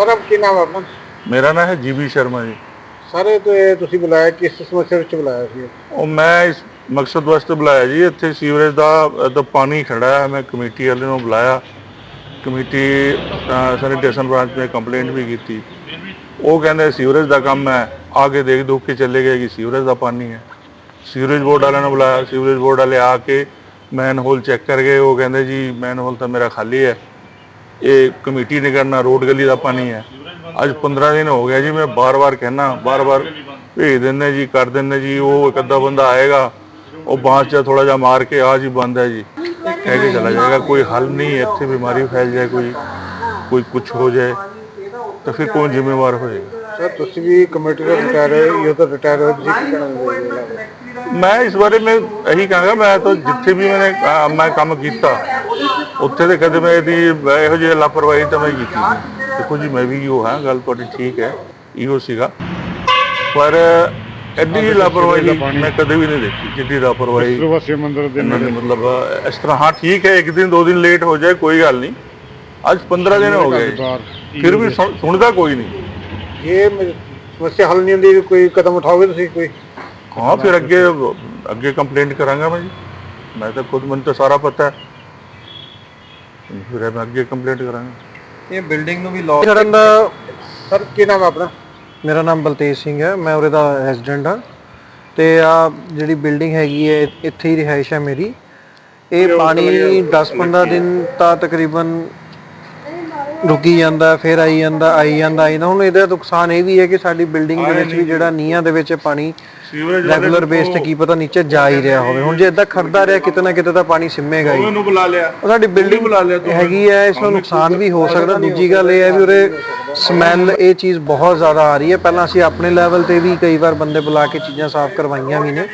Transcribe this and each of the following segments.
Sir ਕੀ ਨਾਮ ਹੈ ਆਪਣਾ? ਮੇਰਾ ਨਾਮ ਹੈ ਜੀਬੀ ਸ਼ਰਮਾ ਜੀ। ਸਰ ਤੋਂ ਤੁਸੀਂ ਬੁਲਾਇਆ ਕਿਸ ਸਮੱਸਿਆ ਵਿੱਚ ਬੁਲਾਇਆ ਸੀ? ਉਹ ਮੈਂ ਇਸ ਮਕਸਦ ਵਾਸਤੇ ਬੁਲਾਇਆ ਜੀ। ਇੱਥੇ ਸੀਵਰੇਜ ਦਾ ਦਾ ਪਾਣੀ ਖੜਾ ਹੈ ਮੈਂ ਕਮੇਟੀ ਵਾਲੇ ਨੂੰ ਬੁਲਾਇਆ। ਕਮੇਟੀ ਸੈਨੀਟੇਸ਼ਨ ਬ੍ਰਾਂਚ ਨੇ ਕੰਪਲੇਂਟ ਵੀ ਕੀਤੀ। ਉਹ ਕਹਿੰਦੇ ਸੀਵਰੇਜ ਦਾ ਕੰਮ ਹੈ ਆ ਕੇ ਦੇਖ ਦੁੱਖ ਕੇ ਚੱਲੇ ਗਏ ਕਿ ਸੀਵਰੇਜ ਦਾ ਪਾਣੀ ਹੈ। ਸੀਵਰੇਜ ਬੋਰਡ ਵਾਲਿਆਂ ਨੂੰ ਬੁਲਾਇਆ ਸੀਵਰੇਜ ਬੋਰਡ ਵਾਲੇ ਆ ਕੇ ਮੈਨ ਹੋਲ ਚੈੱਕ ਕਰ ਗਏ ਉਹ ਕਹਿੰਦੇ ਜੀ ਮੈਨ ਹੋਲ ਤਾਂ ਮੇਰਾ ਖਾਲੀ ਹੈ। ਇਹ ਕਮੇਟੀ ਨੇ ਕਰਨਾ ਰੋਡ ਗਲੀ ਦਾ ਪਾਣੀ ਹੈ। ਅੱਜ 15 ਦਿਨ ਹੋ ਗਿਆ ਜੀ ਮੈਂ ਬਾਰ-ਬਾਰ ਕਹਿਣਾ ਬਾਰ-ਬਾਰ ਭੇਜ ਦਿੰਦੇ ਜੀ ਕਰ ਦਿੰਦੇ ਜੀ ਉਹ ਇੱਕ ਅੱਧਾ ਬੰਦਾ ਆਏਗਾ ਉਹ ਬਾਂਸ 'ਚ ਥੋੜਾ ਜਿਹਾ ਮਾਰ ਕੇ ਆ ਜੀ ਬੰਦ ਹੈ ਜੀ। ਕਹਿ ਕੇ ਚਲਾ ਜਾਏਗਾ ਕੋਈ ਹੱਲ ਨਹੀਂ ਇੱਥੇ ਬਿਮਾਰੀ ਫੈਲ ਜਾਏ ਕੋਈ ਕੋਈ ਕੁਝ ਹੋ ਜਾਏ ਤਾਂ ਫਿਰ ਕੌਣ ਜ਼ਿੰਮੇਵਾਰ ਹੋਏਗਾ? ਸਰ ਤੁਸੀਂ ਵੀ ਕਮੇਟੀ ਦਾ ਰਿਟਾਇਰ ਹੋਏ ਇਹ ਤਾਂ ਰਿਟਾਇਰ ਹੋਏ ਤੁਸੀਂ ਕੀ ਕਹਿਣਾ ਚਾਹੁੰਦੇ ਹੋ ਮੈਂ ਇਸ ਬਾਰੇ ਮੈਂ ਇਹੀ ਕਹਾਂਗਾ ਮੈਂ ਤਾਂ ਜਿੱਥੇ ਵੀ ਕਾ- ਮੈਂ ਕੰਮ ਕੀਤਾ ਉੱਥੇ ਤੇ ਕਦੇ ਮੈਂ ਇਹਦੀ ਇਹੋ ਜਿਹੀ ਲਾਪਰਵਾਹੀ ਤਾਂ ਮੈਂ ਕੀਤੀ ਨਹੀਂ। ਦੇਖੋ ਜੀ ਮੈਂ ਵੀ ਉਹ ਹਾਂ ਗੱਲ ਤੁਹਾਡੀ ਠੀਕ ਹੈ ਇਹੋ ਸੀਗਾ। ਪਰ ਐਡੀ ਜਿਹੀ ਲਾਪਰਵਾਹੀ ਮੈਂ ਕਦੇ ਵੀ ਨਹੀਂ ਦੇਖੀ ਜਿੱਡੀ ਲਾਪਰਵਾਹੀ ਪ੍ਰਵਾਸੀ ਮੰਦਿਰ ਦੇ ਇਹਨਾਂ ਨੇ ਮਤਲਬ ਇਸ ਤਰ੍ਹਾਂ ਹਾਂ ਠੀਕ ਹੈ ਇੱਕ ਦਿਨ ਦੋ ਦਿਨ ਲੇਟ ਹੋ ਜਾਏ ਕੋਈ ਗੱਲ ਨਹੀਂ। ਅੱਜ 15 ਦਿਨ ਹੋ ਗਏ। ਫਿਰ ਵੀ ਸੁਣ- ਸੁਣਦਾ ਕੋਈ ਨਹੀਂ। ਇਹ ਮ- ਸਮੱਸਿਆ ਹੱਲ ਨਹੀਂ ਹੁੰਦੀ ਕੋਈ ਕਦਮ ਉਠਾਓਗੇ ਤੁਸੀਂ ਕੋਈ? ਹਾਂ ਫਿਰ ਅੱਗੇ ਅੱਗੇ ਕੰਪਲੇਂਟ ਕਰਾਂਗਾ ਮੈਂ ਜੀ। ਮੈਂ ਤਾਂ ਖੁਦ ਮੈਨੂੰ ਤਾਂ ਸਾਰਾ ਪਤਾ ਹੈ। ਫਿਰ ਮੈਂ ਅੱਗੇ ਕੰਪਲੇਂਟ ਕਰਾਂਗਾ। ਇਹ ਬਿਲਡਿੰਗ ਨੂੰ ਵੀ ਲੋਕ ਕਰਨ ਦਾ ਸਰ ਕੀ ਨਾਮ ਹੈ ਆਪਣਾ? ਮੇਰਾ ਨਾਮ ਬਲਤੇਜ ਸਿੰਘ ਹੈ ਮੈਂ ਉਰੇ ਦਾ ਰੈਜ਼ੀਡੈਂਟ ਹਾਂ। ਤੇ ਆ ਜਿਹੜੀ ਬਿਲਡਿੰਗ ਹੈਗੀ ਹੈ ਇੱਥੇ ਹੀ ਰਿਹਾਇਸ਼ ਹੈ ਮੇਰੀ। ਇਹ ਪਾਣੀ 10-15 ਦਿਨ ਤਾਂ ਤਕਰੀਬਨ ਰੁਕੀ ਜਾਂਦਾ ਫਿਰ ਆਈ ਜਾਂਦਾ ਆਈ ਜਾਂਦਾ ਆਈ ਜਾਂਦਾ। ਹੁਣ ਇਹਦਾ ਨੁਕਸਾਨ ਇਹ ਵੀ ਹੈ ਕਿ ਸਾਡੀ ਬਿਲਡਿੰਗ ਦੇ ਵਿੱਚ ਵੀ ਜਿਹੜਾ ਨੀਹਾਂ ਦੇ ਵਿੱਚ ਪਾਣੀ ਸੀਵਰੇਜ ਰੈਗੂਲਰ ਬੇਸ ਤੇ ਕੀ ਪਤਾ ਨੀਚੇ ਜਾ ਹੀ ਰਿਹਾ ਹੋਵੇ। ਹੁਣ ਜੇ ਇਦਾਂ ਖੜਦਾ ਰਿਹਾ ਕਿਤੇ ਨਾ ਕਿਤੇ ਤਾਂ ਪਾਣੀ ਸਿੰਮੇਗਾ ਹੀ। ਉਹਨੂੰ ਬੁਲਾ ਲਿਆ। ਸਾਡੀ ਬਿਲਡਿੰਗ ਹੈਗੀ ਹੈ ਇਸ ਨੂੰ ਨੁਕਸਾਨ ਵੀ ਹੋ ਸਕਦਾ। ਦੂਜੀ ਗੱਲ ਇਹ ਹੈ ਵੀ ਉਰੇ ਸਮੈਲ ਇਹ ਚੀਜ਼ ਬਹੁਤ ਜ਼ਿਆਦਾ ਆ ਰਹੀ ਹੈ। ਪਹਿਲਾਂ ਅਸੀਂ ਆਪਣੇ ਲੈਵਲ ਤੇ ਵੀ ਕਈ ਵਾਰ ਬੰਦੇ ਬੁਲਾ ਕੇ ਚੀਜ਼ਾਂ ਸਾਫ਼ ਕਰਵਾਈਆਂ ਵੀ ਨੇ।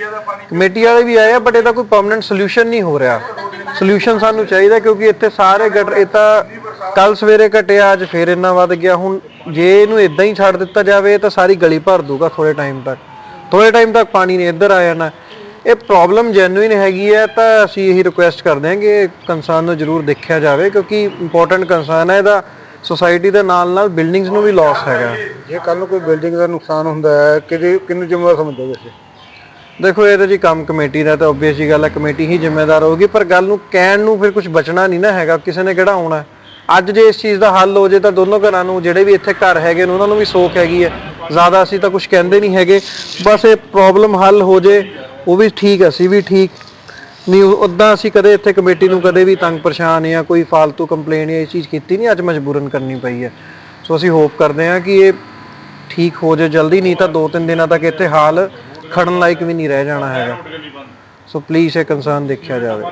ਕਮੇਟੀ ਵਾਲੇ ਵੀ ਆਏ ਆ ਬਟ ਇਹਦਾ ਕੋਈ ਪਰਮਨੈਂਟ ਸੋਲੂਸ਼ਨ ਨਹੀਂ ਹੋ ਰਿਹਾ। ਸੋਲੂਸ਼ਨ ਸਾਨੂੰ ਚਾਹੀਦਾ ਕਿਉਂਕਿ ਇੱਥੇ ਸਾਰੇ ਗਟਰ ਇਹ ਤਾਂ ਕੱਲ ਸਵੇਰੇ ਘਟਿਆ ਅੱਜ ਫੇਰ ਇੰਨਾ ਵੱਧ ਗਿਆ। ਹੁਣ ਜੇ ਇਹਨੂੰ ਇਦਾਂ ਹੀ ਛੱਡ ਦਿੱਤਾ ਜਾਵੇ ਤਾਂ ਸਾਰੀ ਗਲੀ ਭਰ ਦੂਗਾ ਥੋੜੇ ਟਾਈਮ ਤੱਕ। ਥੋੜੇ ਟਾਈਮ ਤੱਕ ਪਾਣੀ ਨੇ ਇੱਧਰ ਆ ਜਾਣਾ। ਇਹ ਪ੍ਰੋਬਲਮ ਜੈਨੂਇਨ ਹੈਗੀ ਹੈ ਤਾਂ ਅਸੀਂ ਇਹੀ ਰਿਕੁਐਸਟ ਕਰਦੇ ਹਾਂ ਕਿ ਕੰਸਰਨ ਨੂੰ ਜ਼ਰੂਰ ਦੇਖਿਆ ਜਾਵੇ ਕਿਉਂਕਿ ਇੰਪੋਰਟੈਂਟ ਕੰਸਰਨ ਹੈ ਇਹਦਾ ਸੋਸਾਇਟੀ ਦੇ ਨਾਲ ਨਾਲ ਬਿਲਡਿੰਗਸ ਨੂੰ ਵੀ ਲਾਸ ਹੈਗਾ। ਜੇ ਕੱਲ ਨੂੰ ਕੋਈ ਬਿਲਡਿੰਗ ਦਾ ਨੁਕਸਾਨ ਹੁੰਦਾ ਹੈ ਕਿਹਦੇ ਕਿਹਨੂੰ ਜ਼ਿੰਮੇਵਾਰ ਸਮਝੋਗੇ ਤੁਸੀਂ? ਦੇਖੋ ਇਹ ਤਾਂ ਜੀ ਕੰਮ ਕਮੇਟੀ ਦਾ ਤਾਂ ਆਬਵੀਅਸ ਜੀ ਗੱਲ ਹੈ ਕਮੇਟੀ ਹੀ ਜ਼ਿੰਮੇਦਾਰ ਹੋਊਗੀ ਪਰ ਗੱਲ ਨੂੰ ਕਹਿਣ ਨੂੰ ਫਿਰ ਕੁਝ ਬਚਣਾ ਨਹੀਂ ਨਾ ਹੈਗਾ ਕਿਸੇ ਨੇ ਕਿਹੜਾ ਆਉਣਾ। ਅੱਜ ਜੇ ਇਸ ਚੀਜ਼ ਦਾ ਹੱਲ ਹੋ ਜੇ ਤਾਂ ਦੋਨੋਂ ਘਰਾਂ ਨੂੰ, ਜਿਹੜੇ ਵੀ ਇੱਥੇ ਘਰ ਹੈਗੇ ਨੇ, ਉਹਨਾਂ ਨੂੰ ਵੀ ਸੋਖ ਹੈਗੀ ਹੈ। ਜ਼ਿਆਦਾ ਅਸੀਂ ਤਾਂ ਕੁਝ ਕਹਿੰਦੇ ਨਹੀਂ ਹੈਗੇ। ਬਸ ਇਹ ਪ੍ਰੋਬਲਮ ਹੱਲ ਹੋ ਜੇ, ਉਹ ਵੀ ਠੀਕ ਅਸੀਂ ਵੀ ਠੀਕ। ਨਹੀਂ ਉਦਾਂ ਅਸੀਂ ਕਦੇ ਇੱਥੇ ਕਮੇਟੀ ਨੂੰ ਕਦੇ ਵੀ ਤੰਗ ਪਰੇਸ਼ਾਨ ਜਾਂ ਕੋਈ ਫालतू ਕੰਪਲੇਨ ਜਾਂ ਇਹ ਚੀਜ਼ ਕੀਤੀ ਨਹੀਂ, ਅੱਜ ਮਜਬੂਰਨ ਕਰਨੀ ਪਈ ਹੈ। ਸੋ ਅਸੀਂ ਹੋਪ ਕਰਦੇ ਹਾਂ ਕਿ ਇਹ ਠੀਕ ਹੋ ਜਾਏ ਜਲਦੀ, ਨਹੀਂ ਤਾਂ ਦੋ ਤਿੰਨ ਦਿਨਾਂ ਤੱਕ ਇੱਥੇ ਹਾਲ ਖੜਨ ਲਾਇਕ ਵੀ ਨਹੀਂ ਰਹਿ ਜਾਣਾ ਹੈਗਾ। ਸੋ ਪਲੀਜ਼ ਇਹ ਕੰਸਰਨ ਦੇਖਿਆ ਜਾਵੇ।